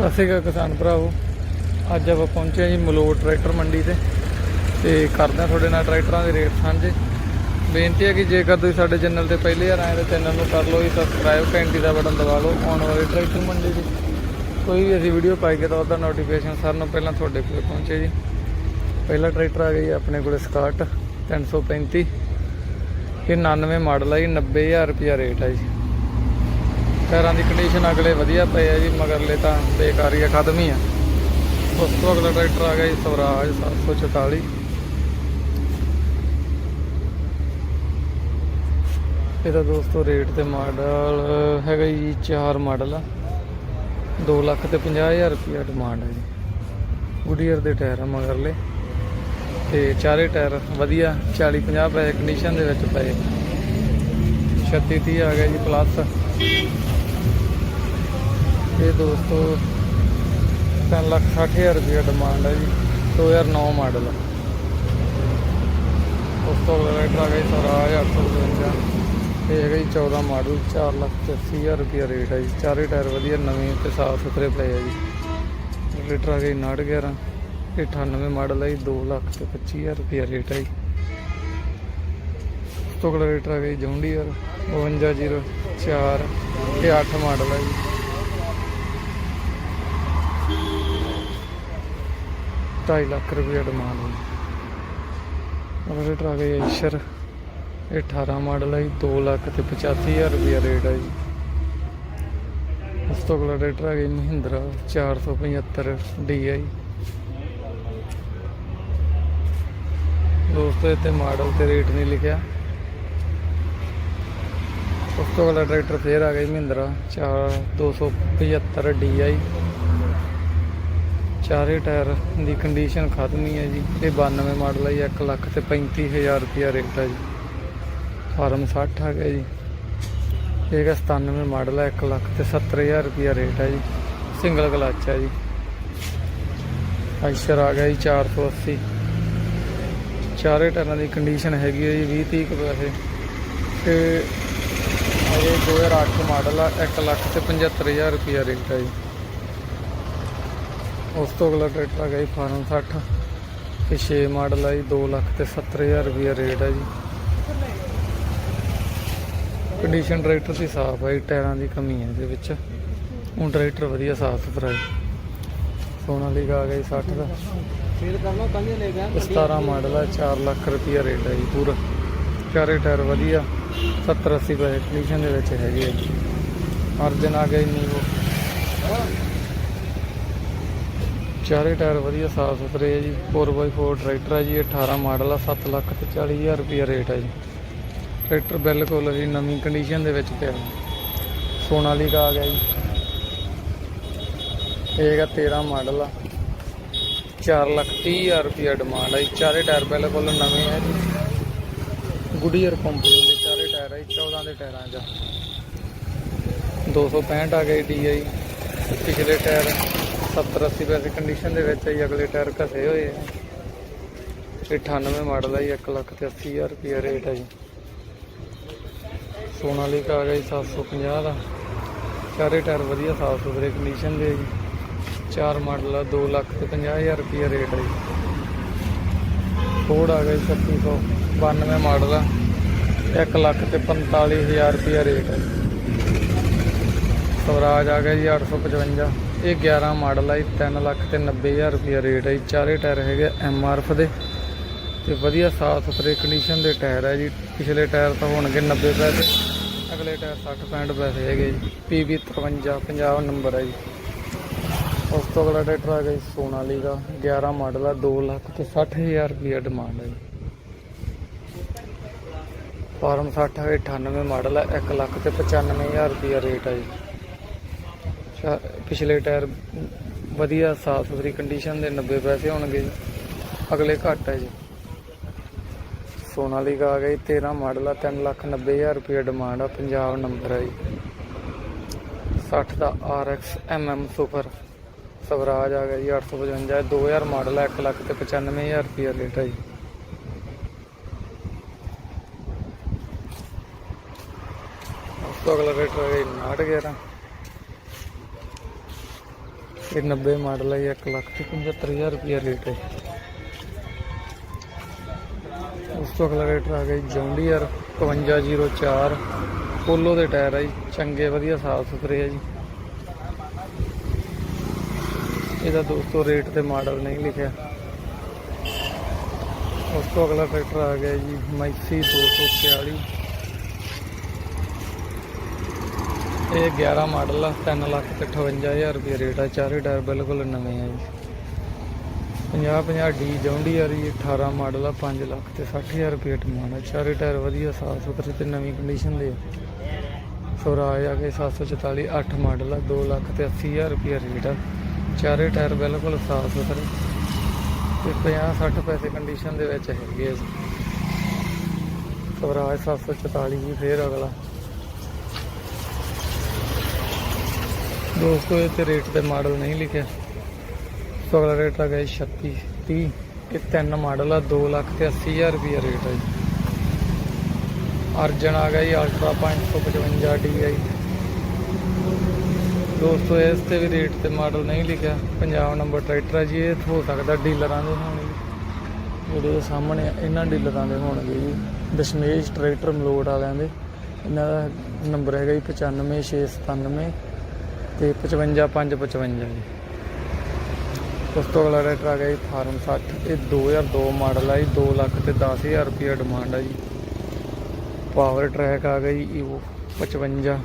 ਸਤਿ ਸ਼੍ਰੀ ਅਕਾਲ ਕਿਸਾਨ ਭਰਾਵੋ। ਅੱਜ ਆਪਾਂ ਪਹੁੰਚੇ ਹਾਂ ਜੀ ਮਲੋਟ ਟਰੈਕਟਰ ਮੰਡੀ ਤੇ ਤੇ ਕਰਦੇ ਹਾਂ ਤੁਹਾਡੇ ਨਾਲ ਟਰੈਕਟਰਾਂ ਦੇ ਰੇਟ ਸਾਂਝੇ। ਬੇਨਤੀ ਹੈ ਕਿ ਜੇਕਰ ਤੁਸੀਂ ਸਾਡੇ ਚੈਨਲ ਤੇ ਪਹਿਲੀ ਵਾਰ ਆਏ ਤਾਂ ਚੈਨਲ ਨੂੰ ਕਰ ਲਓ ਜੀ ਸਬਸਕ੍ਰਾਈਬ ਘੰਟੀ ਦਾ ਬਟਨ ਦਬਾ ਲਓ ਆਉਣ ਵਾਲੇ ਟਰੈਕਟਰ ਮੰਡੀ ਦੀ। ਕੋਈ ਵੀ ਅਸੀਂ ਵੀਡੀਓ ਪਾਈਏ ਤਾਂ ਉਹਦਾ ਨੋਟੀਫਿਕੇਸ਼ਨ ਸਾਰਿਆਂ ਨੂੰ ਪਹਿਲਾਂ ਤੁਹਾਡੇ ਕੋਲ ਪਹੁੰਚੇ ਜੀ। ਪਹਿਲਾ ਟਰੈਕਟਰ ਆ ਗਿਆ ਜੀ ਆਪਣੇ ਕੋਲ ਸਕਾਟ 335 ਇਹ 99 ਮਾਡਲ ਆ ਜੀ 90000 ਰੁਪਿਆ ਰੇਟ ਆ ਜੀ। ਟਾਇਰਾਂ ਦੀ ਕੰਡੀਸ਼ਨ ਅਗਲੇ ਵਧੀਆ ਪਏ ਆ ਜੀ, ਮਗਰਲੇ ਤਾਂ ਬੇਕਾਰ ਹੀ ਆ, ਖਤਮ ਹੀ ਆ। ਉਸ ਤੋਂ ਅਗਲਾ ਟਰੈਕਟਰ ਆ ਗਿਆ ਜੀ ਸਵਰਾਜ 744 ਇਹਦਾ ਦੋਸਤੋ ਰੇਟ ਤੇ ਮਾਡਲ ਹੈਗਾ ਜੀ 4 ਮਾਡਲ ਆ। 2 ਲੱਖ ਤੇ 50000 ਰੁਪਿਆ ਡਿਮਾਂਡ ਹੈ ਜੀ। ਗੁਡੀਅਰ ਦੇ ਟਾਇਰ ਆ ਮਗਰਲੇ। ਤੇ ਚਾਰੇ ਟਾਇਰ ਵਧੀਆ 40 50 ਪੈਸੇ ਕੰਡੀਸ਼ਨ ਦੇ ਵਿੱਚ ਪਏ। 36 30 ਆ ਗਿਆ ਜੀ ਪਲੱਸ ਇਹ ਦੋਸਤੋ 3 ਲੱਖ 60 ਹਜ਼ਾਰ ਰੁਪਏ ਡਿਮਾਂਡ ਹੈ ਜੀ 2009 ਮਾਡਲ ਉਸ ਤੋਂ ਅਗਲਾ ਟਰੈਕਟਰ ਆ ਗਿਆ ਜੀ ਸਵਰਾਜ 855 ਇਹ ਹੈਗਾ ਜੀ 14 ਮਾਡਲ 4 ਲੱਖ ਤੇ 80 ਹਜ਼ਾਰ ਰੁਪਏ ਰੇਟ ਹੈ ਜੀ। ਚਾਰੇ ਟਾਇਰ ਵਧੀਆ, ਨਵੇਂ ਤੇ ਸਾਫ਼ ਸੁਥਰੇ ਪਏ ਆ ਜੀ। ਟਰੈਕਟਰ ਆ ਗਿਆ ਜੀ 911 ਇਹ 98 ਮਾਡਲ ਹੈ ਜੀ 2 ਲੱਖ ਤੇ 25 ਹਜ਼ਾਰ ਰੁਪਏ ਰੇਟ ਹੈ ਜੀ। ਉਸ ਤੋਂ ਅਗਲਾ ਟਰੈਕਟਰ ਆ ਗਿਆ ਜੀ ਜੌਂਡੀਅਰ 5204 ਇਹ 8 ਮਾਡਲ ਹੈ ਜੀ। ਢਾਈ ਲੱਖ ਰੁਪਏ ਡਿਮਾਂਡ ਹੈ ਅਗਲੇ ਆ ਗਏ ਈਸ਼ਰ ਇਹ 18 ਮਾਡਲ ਹੈ ਜੀ 2 ਲੱਖ ਤੇ 85000 ਰੁਪਏ ਰੇਟ ਹੈ ਜੀ। ਉਸ ਤੋਂ ਅਗਲਾ ਟਰੈਕਟਰ ਆ ਗਿਆ ਜੀ ਮਹਿੰਦਰਾ 475 DI ਦੋਸਤੋ, ਇੱਥੇ ਮਾਡਲ ਤੇ ਰੇਟ ਨਹੀਂ ਲਿਖਿਆ। ਉਸ ਤੋਂ ਅਗਲਾ ਟਰੈਕਟਰ ਫੇਰ ਆ ਗਿਆ ਜੀ ਮਹਿੰਦਰਾ 4 275 DI ਚਾਰੇ ਟਾਇਰ ਦੀ ਕੰਡੀਸ਼ਨ ਖਤਮ ਹੀ ਹੈ ਜੀ। ਇਹ 92 ਮਾਡਲ ਹੈ ਜੀ 1 ਲੱਖ ਤੇ 35000 ਰੁਪਿਆ ਰੇਟ ਹੈ ਜੀ। ਫਾਰਮ 60 ਆ ਗਿਆ ਜੀ। ਇਹ ਹੈ 97 ਮਾਡਲ ਹੈ 1 ਲੱਖ ਤੇ 70000 ਰੁਪਿਆ ਰੇਟ ਹੈ ਜੀ। ਸਿੰਗਲ ਕਲਚ ਹੈ ਜੀ। ਆਈਸ਼ਰ ਆ ਗਿਆ ਜੀ 480 ਚਾਰੇ ਟਾਇਰਾਂ ਦੀ ਕੰਡੀਸ਼ਨ ਹੈਗੀ ਹੈ ਜੀ 20 30 ਕੁ ਪੈਸੇ ਤੇ ਇਹ 2008 ਮਾਡਲ ਆ 1 ਲੱਖ ਤੇ 75000 ਰੁਪਿਆ ਰੇਟ ਹੈ ਜੀ। ਉਸ ਤੋਂ ਅਗਲਾ ਟਰੈਕਟਰ ਆ ਗਿਆ ਜੀ ਫਾਰਮ 60 ਤੇ 6 ਮਾਡਲ ਆ ਜੀ 2 ਲੱਖ ਤੇ 70000 ਰੁਪਏ ਰੇਟ ਹੈ ਜੀ। ਕੰਡੀਸ਼ਨ ਟਰੈਕਟਰ ਦੀ ਸਾਫ਼ ਹੈ ਜੀ, ਟਾਇਰਾਂ ਦੀ ਕਮੀ ਹੈ ਇਹਦੇ ਵਿੱਚ। ਹੁਣ ਟਰੈਕਟਰ ਵਧੀਆ ਸਾਫ਼ ਸੁਥਰਾ ਹੈ ਸੋਨਾਲੀਕਾ ਆ ਗਿਆ ਜੀ 60 ਦਾ। ਫੇਰ ਕਰਨਾ ਕੰਨੇ ਲੈ ਗਿਆ 17 ਮਾਡਲ ਆ 4 ਲੱਖ ਰੁਪਏ ਰੇਟ ਹੈ ਜੀ ਪੂਰਾ। ਚਾਰੇ ਟਾਇਰ ਵਧੀਆ 70 80 ਪੈਸੇ ਕੰਡੀਸ਼ਨ ਦੇ ਵਿੱਚ ਹੈਗੇ ਆ ਜੀ। ਅਰਜਨ ਆ ਗਿਆ ਜੀ ਨੀਵੋ ਚਾਰੇ ਟਾਇਰ ਵਧੀਆ ਸਾਫ਼ ਸੁਥਰੇ ਆ ਜੀ 4x4 ਟਰੈਕਟਰ ਆ ਜੀ ਇਹ 18 ਮਾਡਲ ਆ 7 ਲੱਖ ਤੇ 40000 ਰੁਪਏ ਰੇਟ ਹੈ ਜੀ। ਟਰੈਕਟਰ ਬਿਲਕੁਲ ਜੀ ਨਵੀਂ ਕੰਡੀਸ਼ਨ ਦੇ ਵਿੱਚ ਪਿਆ। ਸੋਨਾਲੀਕਾ ਆ ਗਿਆ ਜੀ। ਇਹ ਹੈਗਾ 13 ਮਾਡਲ ਆ। 4 ਲੱਖ 30 ਹਜ਼ਾਰ ਰੁਪਏ ਡਿਮਾਂਡ ਆ ਜੀ। ਚਾਰੇ ਟਾਇਰ ਬਿਲਕੁਲ ਨਵੇਂ ਹੈ ਜੀ। ਗੁਡੀਅਰ ਕੰਪਨੀ ਦੇ ਚਾਰੇ ਟਾਇਰ ਹੈ ਜੀ, 14 ਦੇ ਟਾਇਰਾਂ 'ਚ। 265 ਆ ਗਏ DI ਪਿਛਲੇ ਟਾਇਰ 70 80 ਪੈਸੇ ਕੰਡੀਸ਼ਨ ਦੇ ਵਿੱਚ ਹੈ ਜੀ ਅਗਲੇ ਟਾਇਰ ਘਸੇ ਹੋਏ ਆ। 98 ਮਾਡਲ ਹੈ ਜੀ 1 ਲੱਖ ਤੇ 80 ਹਜ਼ਾਰ ਰੁਪਏ ਰੇਟ ਹੈ ਜੀ। ਸੋਨਾਲੀਕਾ ਆ ਗਿਆ ਜੀ 750 ਦਾ। ਚਾਰੇ ਟਾਇਰ ਵਧੀਆ ਸਾਫ਼ ਸੁਥਰੇ ਕੰਡੀਸ਼ਨ ਦੇ ਜੀ। ਚਾਰ ਮਾਡਲ ਆ 2 ਲੱਖ ਤੇ 50000 ਰੁਪਏ ਰੇਟ ਹੈ ਜੀ। ਫੋਰਡ ਆ ਗਿਆ ਜੀ 3692 ਮਾਡਲ ਆ। 1 ਲੱਖ ਤੇ 45000 ਰੁਪਏ ਰੇਟ ਹੈ ਸਵਰਾਜ ਆ ਗਿਆ ਜੀ 855 ਇਹ 11 ਮਾਡਲ ਆ ਜੀ 3 ਲੱਖ ਤੇ 90000 ਰੁਪਏ ਰੇਟ ਹੈ ਜੀ। ਚਾਰੇ ਟਾਇਰ ਹੈਗੇ ਐਮਆਰਐਫ ਦੇ ਤੇ ਵਧੀਆ ਸਾਫ਼ ਸੁਥਰੇ ਕੰਡੀਸ਼ਨ ਦੇ ਟਾਇਰ ਹੈ ਜੀ। ਪਿਛਲੇ ਟਾਇਰ ਤਾਂ ਹੋਣਗੇ 90 ਪੈਸੇ ਅਗਲੇ ਟਾਇਰ 60 65 ਪੈਸੇ ਹੈਗੇ ਜੀ। PB 53 50 ਨੰਬਰ ਹੈ ਜੀ। ਉਸ ਤੋਂ ਅਗਲਾ ਟਰੈਕਟਰ ਆ ਗਿਆ ਜੀ ਸੋਨਾਲੀਕਾ 11 ਮਾਡਲ ਆ 2 ਲੱਖ ਤੇ 60000 ਰੁਪਏ ਡਿਮਾਂਡ ਹੈ ਜੀ। ਫਾਰਮ 60 ਹੈ 98 ਮਾਡਲ ਆ 1 ਲੱਖ ਤੇ 95000 ਰੁਪਏ ਰੇਟ ਹੈ ਜੀ। ਪਿਛਲੇ ਟਾਇਰ ਵਧੀਆ ਸਾਫ਼ ਸੁਥਰੀ ਕੰਡੀਸ਼ਨ ਦੇ 90 ਪੈਸੇ ਹੋਣਗੇ ਜੀ। ਅਗਲੇ ਘੱਟ ਹੈ ਜੀ। ਸੋਨਾਲੀਕਾ ਆ ਗਿਆ ਜੀ 13 ਮਾਡਲ ਆ 3 ਲੱਖ 90000 ਰੁਪਏ ਡਿਮਾਂਡ ਆ, ਪੰਜਾਬ ਨੰਬਰ ਹੈ ਜੀ। 60 ਦਾ RX MM ਸੁਪਰ ਸਵਰਾਜ ਆ ਗਿਆ ਜੀ 855 2000 ਮਾਡਲ ਹੈ 1 ਲੱਖ ਤੇ 95000 ਰੁਪਏ ਰੇਟ ਹੈ ਜੀ। ਉਸ ਤੋਂ ਅਗਲਾ ਰੇਟ ਹੈ 911 ਇਹ 90 ਮਾਡਲ ਹੈ 1 ਲੱਖ ਤੇ 75000 ਰੁਪਏ ਰੇਟ ਹੈ ਉਸ ਤੋਂ ਅਗਲਾ ਰੇਟ ਆ ਗਿਆ ਜੀ ਜੌਂਡੀਅਰ 5504 ਪੋਲੋ ਦੇ ਟਾਇਰ ਆ ਜੀ, ਚੰਗੇ ਵਧੀਆ ਸਾਫ਼ ਸੁਥਰੇ ਆ ਜੀ। ਇਹਦਾ ਦੋਸਤੋ ਰੇਟ ਤੇ ਮਾਡਲ ਨਹੀਂ ਲਿਖਿਆ। ਉਸ ਤੋਂ ਅਗਲਾ ਟਰੈਕਟਰ ਆ ਗਿਆ ਜੀ ਮੈਕਸੀ 246 ਇਹ 11 ਮਾਡਲ ਆ 3 ਲੱਖ ਤੇ 58000 ਰੁਪਏ ਰੇਟ ਆ, ਚਾਰੇ ਟਾਇਰ ਬਿਲਕੁਲ ਨਵੇਂ ਆ ਜੀ। 50 50 ਡੀ ਜੌਂਡੀਅਰ ਜੀ 18 ਮਾਡਲ ਆ 5 ਲੱਖ ਤੇ 60000 ਰੁਪਏ ਡਿਮਾਂਡ ਆ। ਚਾਰੇ ਟਾਇਰ ਵਧੀਆ, ਸਾਫ਼ ਸੁਥਰੇ ਤੇ ਨਵੀਂ ਕੰਡੀਸ਼ਨ ਦੇ ਆ। ਸਵਰਾਜ ਆ ਗਏ 744 8 ਮਾਡਲ ਆ 2 ਲੱਖ ਤੇ 80000 ਰੁਪਏ ਰੇਟ ਆ। ਚਾਰੇ ਟਾਇਰ ਬਿਲਕੁਲ ਸਾਫ਼ ਸੁਥਰੇ ਤੇ 50 60 ਪੈਸੇ ਕੰਡੀਸ਼ਨ ਦੇ ਵਿੱਚ ਹੈਗੇ ਆ ਸਵਰਾਜ 744 ਜੀ, ਫੇਰ ਅਗਲਾ। ਦੋਸਤੋ ਇਹ ਤੇ ਰੇਟ ਤੇ ਮਾਡਲ ਨਹੀਂ ਲਿਖਿਆ। ਸੋ ਅਗਲਾ ਰੇਟ ਆ ਗਿਆ ਜੀ 36 30 ਇਹ ਤਿੰਨ ਮਾਡਲ ਆ 2 ਲੱਖ ਤੇ 80000 ਰੁਪਏ ਰੇਟ ਆ ਜੀ। ਅਰਜਨ ਆ ਗਿਆ ਜੀ ਅਲਟਰਾ 555 DI ਦੋਸਤੋ, ਇਸ ਤੇ ਵੀ ਰੇਟ ਤੇ ਮਾਡਲ ਨਹੀਂ ਲਿਖਿਆ। ਪੰਜਾਬ ਨੰਬਰ ਟਰੈਕਟਰ ਆ ਜੀ, ਇਹ ਹੋ ਸਕਦਾ ਡੀਲਰਾਂ ਦੇ ਹੋਣਗੇ ਜਿਹੜੇ ਸਾਹਮਣੇ ਇਹਨਾਂ ਡੀਲਰਾਂ ਦੇ ਹੋਣਗੇ ਜੀ। ਦਸ਼ਮੇਸ਼ ਟਰੈਕਟਰ ਮਲੋਟ ਵਾਲਿਆਂ ਦੇ। ਇਹਨਾਂ ਦਾ ਨੰਬਰ ਹੈਗਾ ਜੀ 95697 ਤੇ 55555 ਜੀ। ਉਸ ਤੋਂ ਅਗਲਾ ਟਰੈਕਟਰ ਆ ਗਿਆ ਜੀ ਫਾਰਮ 60 ਇਹ 2002 ਮਾਡਲ ਆ ਜੀ 2 ਲੱਖ ਤੇ 10000 ਰੁਪਏ ਡਿਮਾਂਡ ਆ ਜੀ। ਪਾਵਰ ਟਰੈਕ ਆ ਗਿਆ ਜੀ ਈਵੋ 55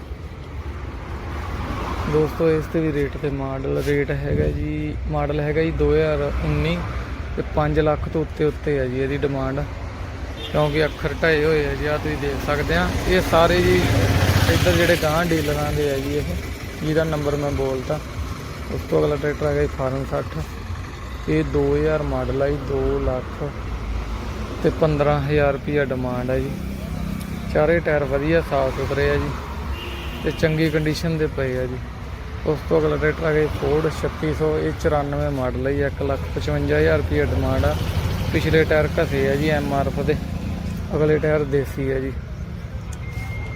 ਦੋਸਤੋ, ਇਸ ਤੇ ਵੀ ਰੇਟ ਤੇ ਮਾਡਲ ਰੇਟ ਹੈਗਾ ਜੀ, ਮਾਡਲ ਹੈਗਾ ਜੀ 2019 ਤੇ 5 ਲੱਖ ਤੋਂ ਉੱਤੇ ਉੱਤੇ ਹੈ ਜੀ ਇਹਦੀ ਡਿਮਾਂਡ ਕਿਉਂਕਿ ਅੱਖਰ ਢਾਏ ਹੋਏ ਆ ਜੀ ਆ ਤੁਸੀਂ ਦੇਖ ਸਕਦੇ ਆ। ਇਹ ਸਾਰੇ ਜੀ ਇੱਧਰ ਜਿਹੜੇ ਗਾਂ ਡੀਲਰਾਂ ਦੇ ਆ ਜੀ ਇਹ। ਜਿਹਦਾ ਨੰਬਰ ਮੈਂ ਬੋਲਤਾ ਉਸ ਤੋਂ ਅਗਲਾ ਟਰੈਕਟਰ ਹੈਗਾ ਜੀ ਫਾਰਮ 60 ਇਹ 2000 ਮਾਡਲ ਆ ਜੀ 2 ਲੱਖ ਤੇ 15000 ਰੁਪਿਆ ਡਿਮਾਂਡ ਹੈ ਜੀ। ਚਾਰੇ ਟਾਇਰ ਵਧੀਆ, ਸਾਫ਼ ਸੁਥਰੇ ਆ ਜੀ ਤੇ ਚੰਗੀ ਕੰਡੀਸ਼ਨ ਦੇ ਪਏ ਆ ਜੀ। ਉਸ ਤੋਂ ਅਗਲਾ ਟਰੈਕਟਰ ਹੈਗਾ ਗਿਆ ਫੋਰਡ 3600 ਇਹ 94 ਮਾਡਲ ਆ ਜੀ 155000 ਰੁਪਏ ਡਿਮਾਂਡ ਆ। ਪਿਛਲੇ ਟਾਇਰ ਘਸੇ ਆ ਜੀ ਐਮਆਰਐਫ ਦੇ। ਅਗਲੇ ਟਾਇਰ ਦੇਸੀ ਹੈ ਜੀ।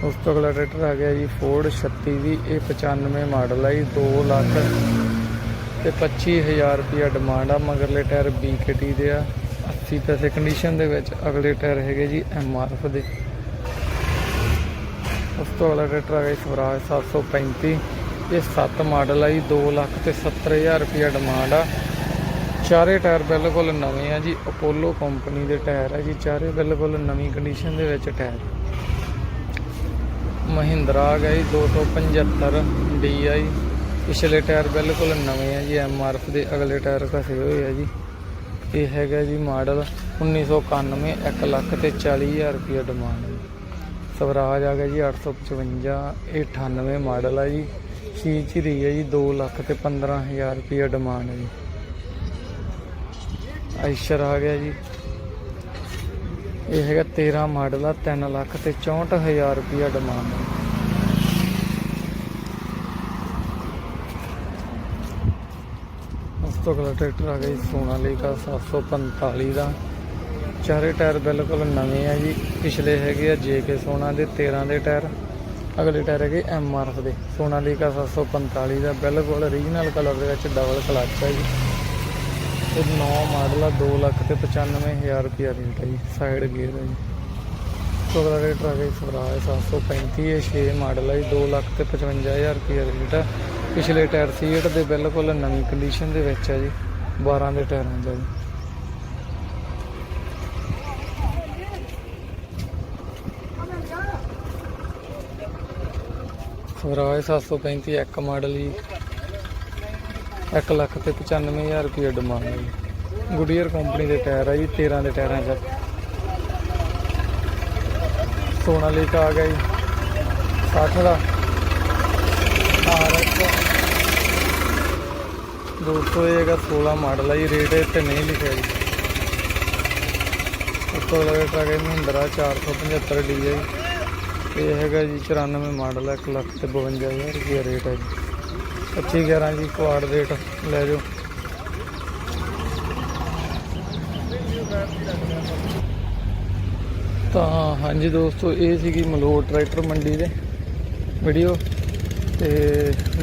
ਉਸ ਤੋਂ ਅਗਲਾ ਟਰੈਕਟਰ ਆ ਗਿਆ ਜੀ ਫੋਰਡ 36 ਦੀ ਇਹ 95 ਮਾਡਲ ਹੈ ਜੀ 2 ਲੱਖ ਤੇ 25000 ਰੁਪਏ ਡਿਮਾਂਡ ਆ, ਮਗਰਲੇ ਟਾਇਰ BKT ਦੇ ਆ। 80 ਪੈਸੇ ਕੰਡੀਸ਼ਨ ਦੇ ਵਿੱਚ ਅਗਲੇ ਟਾਇਰ ਹੈਗੇ ਜੀ ਐਮਆਰਐਫ ਦੇ। ਉਸ ਤੋਂ ਅਗਲਾ ਟਰੈਕਟਰ ਆ ਗਿਆ ਜੀ ਸਵਰਾਜ 735 ਇਹ 7 ਮਾਡਲ ਆ ਜੀ 2 ਲੱਖ ਤੇ 70000 ਰੁਪਏ ਡਿਮਾਂਡ ਆ। ਚਾਰੇ ਟਾਇਰ ਬਿਲਕੁਲ ਨਵੇਂ ਆ ਜੀ ਅਪੋਲੋ ਕੰਪਨੀ ਦੇ ਟਾਇਰ ਆ ਜੀ, ਚਾਰੇ ਬਿਲਕੁਲ ਨਵੀਂ ਕੰਡੀਸ਼ਨ ਦੇ ਵਿੱਚ ਟਾਇਰ। ਮਹਿੰਦਰਾ ਆ ਗਿਆ ਜੀ 275 DI ਪਿਛਲੇ ਟਾਇਰ ਬਿਲਕੁਲ ਨਵੇਂ ਆ ਜੀ ਐਮਆਰਐਫ ਦੇ ਅਗਲੇ ਟਾਇਰ ਘਸੇ ਹੋਏ ਆ ਜੀ। ਇਹ ਹੈਗਾ ਜੀ ਮਾਡਲ 1991 1 ਲੱਖ ਤੇ 40000 ਰੁਪਏ ਡਿਮਾਂਡ ਹੈ ਸਵਰਾਜ ਆ ਗਿਆ ਜੀ 855 ਇਹ 98 ਮਾਡਲ ਆ ਜੀ। ਸੀਚ ਦੀ ਹੈ ਜੀ 2 ਲੱਖ ਤੇ 15000 ਰੁਪਏ ਡਿਮਾਂਡ ਹੈ ਜੀ। ਆਇਸ਼ਰ ਆ ਗਿਆ ਜੀ। ਇਹ ਹੈਗਾ 13 ਮਾਡਲ ਆ 3 ਲੱਖ ਤੇ 64000 ਰੁਪਏ ਡਿਮਾਂਡ ਉਸ ਤੋਂ ਅਗਲਾ ਟਰੈਕਟਰ ਆ ਗਿਆ ਜੀ ਸੋਨਾਲੀਕਾ 745 ਦਾ। ਚਾਰੇ ਟਾਇਰ ਬਿਲਕੁਲ ਨਵੇਂ ਆ ਜੀ। ਪਿਛਲੇ ਹੈਗੇ ਆ ਜੇਕੇ ਸੋਨਾ ਦੇ 13 ਦੇ ਟਾਇਰ। ਅਗਲੇ ਟਾਇਰ ਹੈਗੇ ਐੱਮ ਆਰ ਐਫ ਦੇ। ਸੋਨਾਲੀਕਾ 745 ਦਾ, ਬਿਲਕੁਲ ਰੀਜਨਲ ਕਲਰ ਦੇ ਵਿੱਚ ਡਬਲ ਕਲਚ ਹੈ ਜੀ। ਇਹ 9 ਮਾਡਲ ਆ 2 ਲੱਖ ਤੇ 95000 ਰੁਪਏ ਰੇਟ ਹੈ ਜੀ ਸਾਈਡ ਗੇਅਰ ਹੈ ਜੀ। ਤੋਂ ਰੇਟ ਆ ਗਿਆ ਜੀ ਸਵਰਾਜ 735 ਹੈ 6 ਮਾਡਲ ਹੈ ਜੀ 2 ਲੱਖ ਤੇ 55000 ਰੁਪਏ ਰੇਟ ਆ। ਪਿਛਲੇ ਟਾਇਰ ਸੀਟ ਦੇ ਬਿਲਕੁਲ ਨਵੀਂ ਕੰਡੀਸ਼ਨ ਦੇ ਵਿੱਚ ਹੈ ਜੀ 12 ਦੇ ਟਾਇਰਾਂ ਦਾ ਜੀ। ਸਵਰਾਜ 735 ਇੱਕ ਮਾਡਲ ਜੀ। 1 ਲੱਖ ਤੇ 95000 ਰੁਪਏ ਡਿਮਾਂਡ ਹੈ ਜੀ। ਗੁਡੀਅਰ ਕੰਪਨੀ ਦੇ ਟਾਇਰ ਆ ਜੀ 13 ਦੇ ਟਾਇਰਾਂ 'ਚ। ਸੋਨਾਲੀਕਾ ਆ ਗਿਆ ਜੀ 60 ਦਾ। ਆਰਐਕਸ ਦੋਸਤੋ, ਇਹ ਹੈਗਾ 16 ਮਾਡਲ ਆ ਜੀ, ਰੇਟ ਇਹ ਤੇ ਨਹੀਂ ਲਿਖਿਆ ਜੀ। ਉਸ ਤੋਂ ਅਗਲਾ ਰੇਟ ਆ ਗਿਆ ਮਹਿੰਦਰਾ 475 ਡੀ ਹੈ ਜੀ ਇਹ ਹੈਗਾ ਜੀ 94 ਮਾਡਲ ਹੈ 1 ਲੱਖ ਤੇ 52000 ਰੁਪਏ ਰੇਟ ਹੈ ਜੀ। 25 11 ਜੀ ਕੁਆਡ ਰੇਟ ਲੈ ਜਾਓ। ਤਾਂ ਹਾਂਜੀ ਦੋਸਤੋ, ਇਹ ਸੀਗੀ ਮਲੋਟ ਟਰੈਕਟਰ ਮੰਡੀ ਦੇ ਵੀਡੀਓ ਤੇ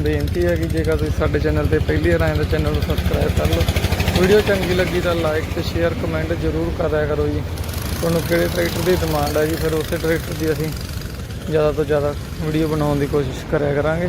ਬੇਨਤੀ ਹੈ ਕਿ ਜੇਕਰ ਤੁਸੀਂ ਸਾਡੇ ਚੈਨਲ ਤੇ ਪਹਿਲੀ ਵਾਰ ਆਏ ਤਾਂ ਚੈਨਲ ਨੂੰ ਸਬਸਕ੍ਰਾਈਬ ਕਰ ਲਓ। ਵੀਡੀਓ ਚੰਗੀ ਲੱਗੀ ਤਾਂ ਲਾਈਕ ਤੇ ਸ਼ੇਅਰ ਕਮੈਂਟ ਜ਼ਰੂਰ ਕਰਿਆ ਕਰੋ ਜੀ। ਤੁਹਾਨੂੰ ਕਿਹੜੇ ਟਰੈਕਟਰ ਦੀ ਡਿਮਾਂਡ ਹੈ ਜੀ, ਫਿਰ ਉਸੇ ਟਰੈਕਟਰ ਦੀ ਅਸੀਂ ਜ਼ਿਆਦਾ ਤੋਂ ਜ਼ਿਆਦਾ ਵੀਡੀਓ ਬਣਾਉਣ ਦੀ ਕੋਸ਼ਿਸ਼ ਕਰਿਆ ਕਰਾਂਗੇ।